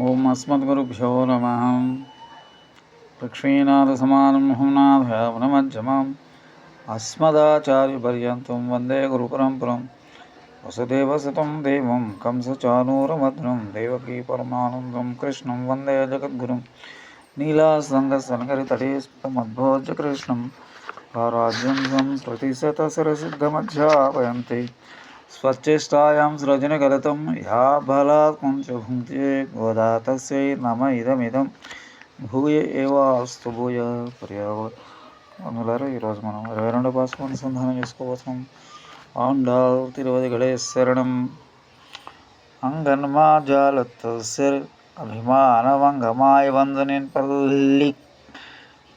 ఓం అస్మద్గురుభ్యో నమ. లక్ష్మీనాథసమానం మహంనాథయావనమజ్జమాం అస్మదాచార్యపర్యంతం వందే గురుపరంపరం. వసుదేవసుతం దేవం కంసచానూరమద్రం దేవకీ పరమానందం కృష్ణం వందే జగద్గురుం. నీలాసంగసనగరితటే స్ఫుటమద్భోజ్య కృష్ణం రాజ్యం సంస్మృతిశతసరసిద్ధమధ్యాపయంతే స్వచ్చేష్టాయాం स्वचेष्टायां सृजनगलतं ह्या యా బలాత్ गोदा तस्यै నమ ఇదం భూయ ఏవాస్తు భూయ పర్యావరణులారు ఈరోజు మనం ఇరవై రెండు పాసం అనుసంధానం చేసుకోవసం ఆండాల్ తిరువది గడే శరణం। అంగన్మా జాలత్తర్ అభిమానవంగమాయ వందనిన్ పల్లి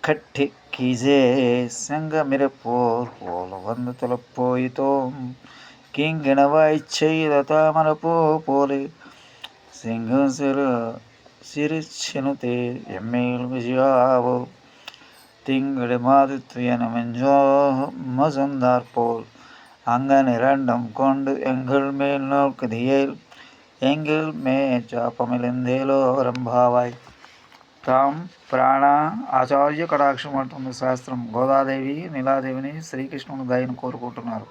కట్టి కీజే సంగమిరపోర్ పోల వంద కింగిన వాయిచ్చేయి తామర పో సింగం సిర సిరిచ్చిను తే ఎమ్మెల్ విజయావు. తింగిడి మాదిత్వను మెంజో మజుందార్ పోల్ అంగని రెండం కొండు ఎంగిల్ మేల్ నోకి దియేల్ ఎంగిల్ మే చాపమిలిందేలో రంభావాయ్. తాం ప్రాణ ఆచార్య కటాక్షం అంటుంది శాస్త్రం. గోదాదేవి నీలాదేవిని శ్రీకృష్ణుని దయను కోరుకుంటున్నారు.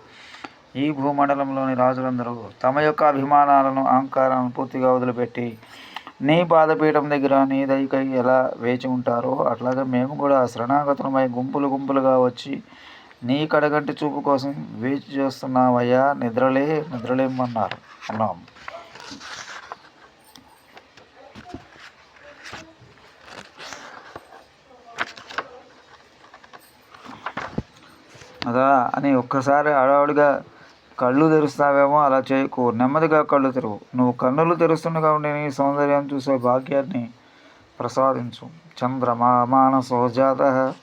ఈ భూమండలంలోని రాజులందరూ తమ యొక్క అభిమానాలను అహంకారాలను పూర్తిగా వదిలిపెట్టి నీ పాదపీఠం దగ్గర నీ దయకై ఎలా వేచి ఉంటారో అట్లాగే మేము కూడా శరణాగతులమై గుంపులు గుంపులుగా వచ్చి నీ కడగంటి చూపు కోసం వేచి చేస్తున్నావయ్యా నిద్రలే నిద్రలేమన్నారు అన్నాం. అదా అని ఒక్కసారి హడావుడిగా కళ్ళు తెరుస్తావేమో అలా చేయకు. నెమ్మదిగా కళ్ళు తెరువు. నువ్వు కన్నులు తెరుస్తుండగా ఉండే నీ సౌందర్యం చూసే భాగ్యాన్ని ప్రసాదించు. చంద్రమా మానసోజాత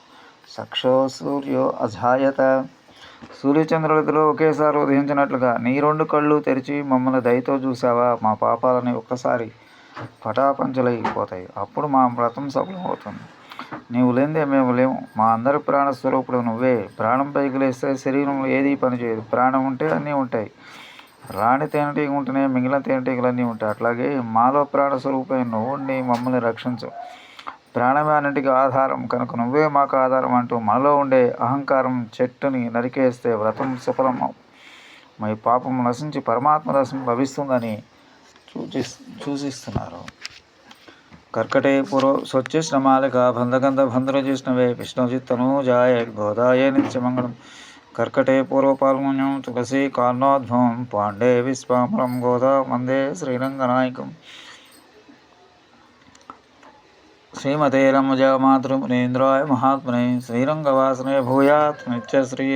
సక్షో సూర్యో అజాయత. సూర్యచంద్రులతో ఒకేసారి ఉదయించినట్లుగా నీ రెండు కళ్ళు తెరిచి మమ్మల్ని దయతో చూసావా? మా పాపాలని ఒక్కసారి పటాపంచలైపోతాయి. అప్పుడు మా వ్రతం సఫలమవుతుంది. నీవు లేనిదే మేము లేము. మా అందరి ప్రాణ స్వరూపుడు నువ్వే. ప్రాణం పైకి లేస్తే శరీరంలో ఏది పనిచేయదు ప్రాణం ఉంటే అన్నీ ఉంటాయి. రాణి తేనెటీగ ఉంటేనే మిగిలిన తేనెటీగలు అన్నీ ఉంటాయి. అట్లాగే మాలో ప్రాణ స్వరూపమైన నువ్వు మమ్మల్ని రక్షించు. ప్రాణమే అన్నింటికి ఆధారం. కనుక నువ్వే మాకు ఆధారం అంటూ మనలో ఉండే అహంకారం చెట్టుని నరికేస్తే వ్రతం సఫలం మీ పాపం నశించి పరమాత్మ రసం లభిస్తుందని సూచి సూచిస్తున్నారు కర్కటే పురో స్వచ్ఛశ్రమాలిక బంధగంధ బంధురజిష్ణవే విష్ణుజిత్ తనూజాయ గోదాయ నిత్యమంగళం కర్కటే పూర్వపాల్గొన్యం తులసి కారణోద్భవం పాండే విశ్వామరం గోదా వందే శ్రీరంగనాయకం శ్రీమతే రమజమాతృమునీంద్రాయ మహాత్మనే శ్రీరంగవాసనే భూయాత్ నిత్యశ్రీ